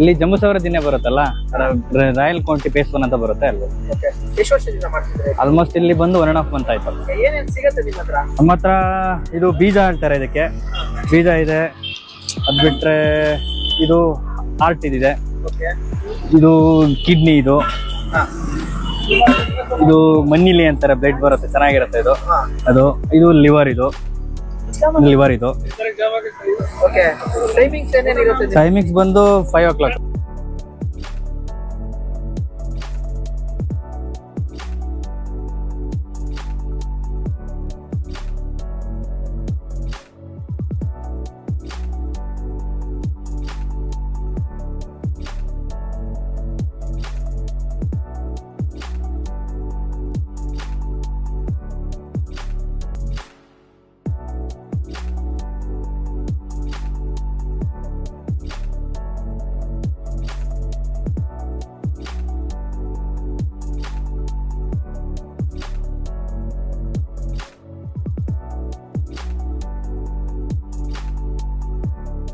ಇಲ್ಲಿ ಜಂಬೂಸವರ ದಿನ ಬರುತ್ತಲ್ಲ? ರಾಯಲ್ ಕೌಂಟಿ ಪೇಸ್ ಒನ್ ಅಂತ ಬರುತ್ತೆ ಅಲ್ಲಿ. ಓಕೆ. ಎಷ್ಟು ವರ್ಷದಿಂದ ಮಾಡ್ತಿದ್ರೆ ಆಲ್ಮೋಸ್ಟ್ ಇಲ್ಲಿ? ಬಂದು ಒನ್ ಅಂಡ್ ಹಾಫ್ ಮಂತ್ ಆಯ್ತು. ಏನೇನ್ ಸಿಗತ್ತೆ ನಿಮ್ಮ ಹತ್ರ? ನಮ್ಮ ಹತ್ರ ಇದು ಬೀಜ ಅಂತಾರೆ ಇದಕ್ಕೆ. ಬೀಜ ಇದೆ ಅದ್ ಬಿಟ್ರೆ ಇದು ಹಾರ್ಟ್ ಇದಿದೆ. ಇದು ಕಿಡ್ನಿ ಇದು. ಇದು ಮಣ್ಣಿಲಿ ಅಂತಾರೆ ಬ್ಲಡ್ ಬರುತ್ತೆ ಚೆನ್ನಾಗಿರುತ್ತೆ ಇದು. ಅದು ಇದು ಲಿವರ್ ಇದು. ಲಿವರ್ ಇದು ಓಕೆ ಟೈಮಿಂಗ್ಸ್ ಏನೇನಿರುತ್ತೆ? ಟೈಮಿಂಗ್ಸ್ ಬಂದು ಫೈವ್ ಓ ಕ್ಲಾಕ್